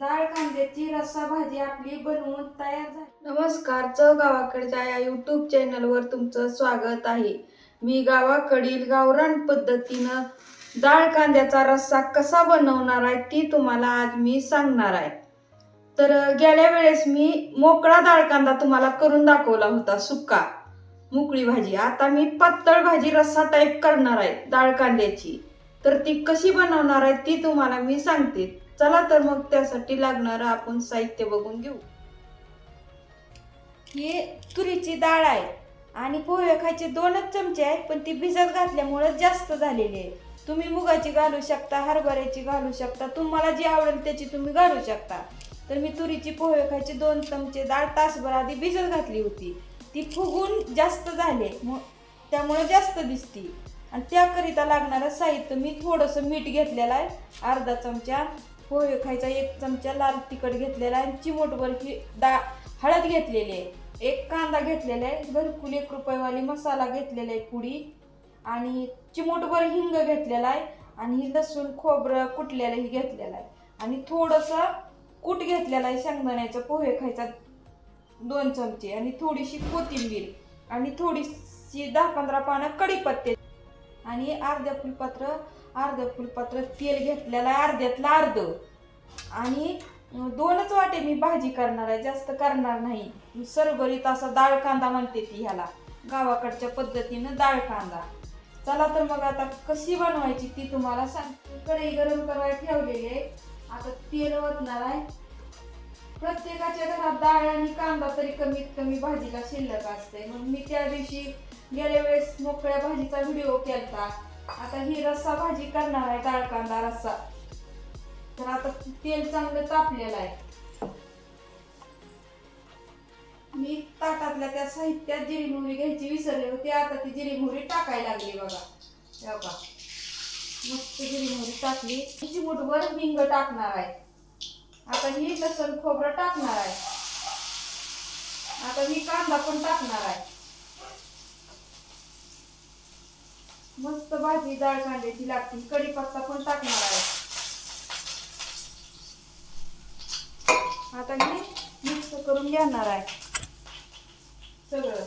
डाळ कांद्याची रस्सा भाजी आपली बनवून तयार झाली. नमस्कार चव गावाकडच्या या यूट्यूब चॅनलवर तुमचं स्वागत आहे. मी गावाकडील गावरान पद्धतीनं डाळ कांद्याचा रस्सा कसा बनवणार आहे ती तुम्हाला आज मी सांगणार आहे. तर गेल्या वेळेस मी मोकळा डाळ कांदा तुम्हाला करून दाखवला होता सुका मोकळी भाजी. आता मी पातळ भाजी रस्सा टाईप करणार आहे डाळ कांद्याची. तर ती कशी बनवणार आहे ती तुम्हाला मी सांगते. चला तर मग त्यासाठी लागणारं आपण साहित्य बघून घेऊ. ही तुरीची डाळ आहे आणि पोहे खायचे दोनच चमचे आहेत पण ती भिजत घातल्यामुळे जास्त झालेली आहे. तुम्ही मुगाची घालू शकता हरभऱ्याची घालू शकता तुम्हाला जी आवडेल त्याची तुम्ही घालू शकता. तर मी तुरीची पोहे खायची दोन चमचे डाळ तासभर आधी भिजत घातली होती. ती फुगून जास्त झाले मग त्यामुळे जास्त दिसती. आणि त्याकरिता लागणारं साहित्य मी थोडंसं मीठ घेतलेलं आहे अर्धा चमचा. पोहे खायचा एक चमचा लाल तिखट घेतलेला आहे आणि चिमूटभर ही डा हळद घेतलेली आहे. एक कांदा घेतलेला आहे घरकुल एक रुपयेवाली मसाला घेतलेला आहे पुडी आणि चिमोटभर हिंग घेतलेला आहे आणि ही लसूण खोबरं कुटलेलंही घेतलेलं आहे. आणि थोडंसं कूट घेतलेला आहे शेंगदाण्याचा पोहे खायचा दोन चमचे. आणि थोडीशी कोथिंबीर आणि थोडीशी दहा पंधरा पानं कढीपत्ते आणि अर्ध्या फुलपात्र अर्ध्या फुलपात्र तेल घेतलेलं अर्ध्यातलं अर्ध. आणि दोनच वाटे मी भाजी करणार आहे जास्त करणार नाही. सरभरीत असा डाळ कांदा म्हणते ती ह्याला. गावाकडच्या पद्धतीनं डाळ कांदा. चला तर मग आता कशी बनवायची ती तुम्हाला सांग कढई गरम करायला ठेवलेली आहे. आता तेल ओतणार आहे. प्रत्येकाच्या घरात डाळ आणि कांदा तरी कमीत कमी भाजीला शिल्लक असते मग मी त्या दिवशी गेल्या वेळेस मोकळ्या भाजीचा व्हिडिओ केलता. आता ही रस्सा भाजी करणार आहे डाळ कांदा रस्सा. तर आता तेल चांगलं तापलेलं आहे. मी ताटातल्या त्या साहित्यात जिरी मोहरी घ्यायची विसरले होते. आता ती जिरी मोहरी टाकायला लागली बघा. बघा. मस्त जिरी मोहरी टाकली. चिमूटभर हिंग टाकणार आहे. आता ही लसण खोबरं टाकणार आहे. आता ही कांदा पण टाकणार आहे. मस्त भाजी डाळ कांद्याची लागते कढीपत्ता पण टाकणार आहे. आता मी मिक्स करून घेणार आहे. सगळं.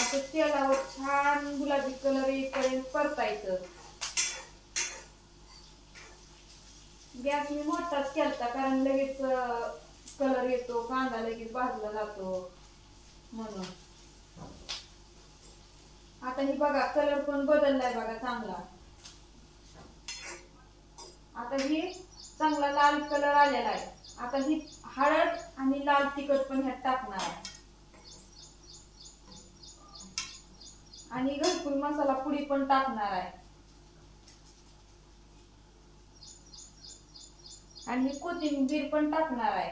आता तेलावर छान गुलाबी कलर येईपर्यंत परतायचं. गॅस मी मोठाच केलता कारण लगेच कलर येतो कांदा लगेच भाजला जातो. म्हणून. आता ही बघा कलर पण बदललाय बघा चांगला. आता ही चांगला लाल कलर आलेला आहे. आता ही हळद आणि लाल तिखट पण ह्यात टाकणार आहे. आणि घरकुल मसाला पुडी पण टाकणार आहे. आणि कोथिंबीर पण टाकणार आहे.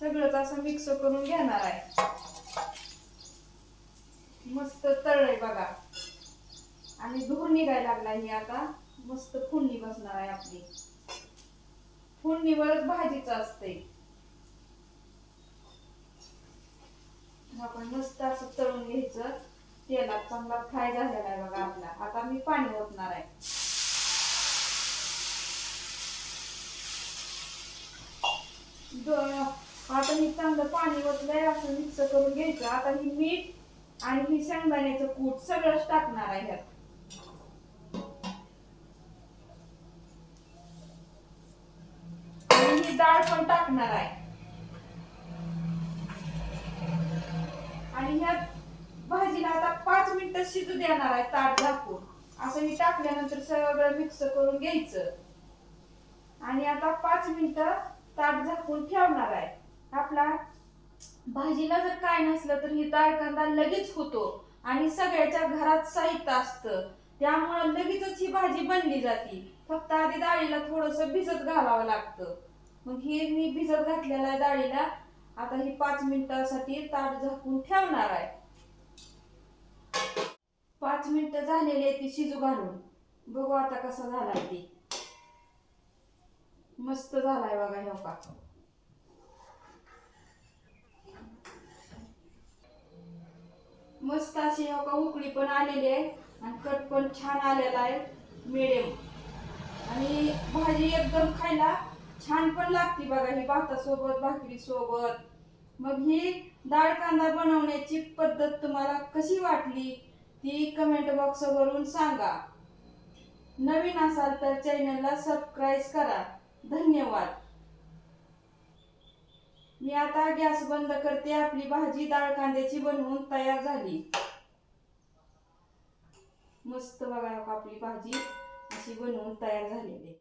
सगळंच असं मिक्स करून घेणार आहे. सरळ आहे बघा. आणि धूर निघायला लागला ही आता. मस्त फुंडी बसणार आहे आपली. फुडणीवरच भाजीच असते आपण मस्त असं तळून घ्यायचं. तेलात चांगला फ्राय झालेला आहे बघा आपला. आता मी पाणी ओतणार आहे. आता मी चांगलं पाणी ओतलंय असं मिक्स करून घ्यायचं. आता ही मीठ आणि हे शेंगदाण्याचं कूट सगळंच टाकणार आहे ह्यात. आणि ही डाळ पण टाकणार आहे. आणि ह्यात भाजीला आता पाच मिनिटं शिजू देणार आहे ताट झाकून. असं मी टाकल्यानंतर सगळं मिक्स करून घ्यायचं. आणि आता पाच मिनिटं ताट झाकून ठेवणार आहे. आपला भाजीला जर काय नसलं तर ही डाळ कांदा लगेच होतो आणि सगळ्याच्या घरात साहित्य असतं. त्यामुळं लगेचच ही भाजी बनली जाते. फक्त आधी डाळीला थोडस भिजत घालावं लागतं. मग ही मी भिजत घातलेला आहे डाळीला. आता ही पाच मिनिटासाठी ताट झाकून ठेवणार आहे. पाच मिनिटं झालेली आहे ती शिजू घालून. बघू आता कसा झालाय ती. मस्त झालाय बघा हे का मस्त अशी हे का उकळी पण आलेली आहे आणि कट पण छान आलेला आहे मिडियम आणि भाजी एकदम खायला छान पण लागते बघा ही भातासोबत भाकरीसोबत. मग ही डाळ कांदा बनवण्याची पद्धत तुम्हाला कशी वाटली ती कमेंट बॉक्सवरून सांगा. नवीन असाल तर चॅनलला सबस्क्राईब करा. धन्यवाद. मी आता गॅस बंद करते आपली भाजी डाळ कांद्याची बनवून तयार झाली. मस्त बघा आपली भाजी अशी बनवून तयार झालेली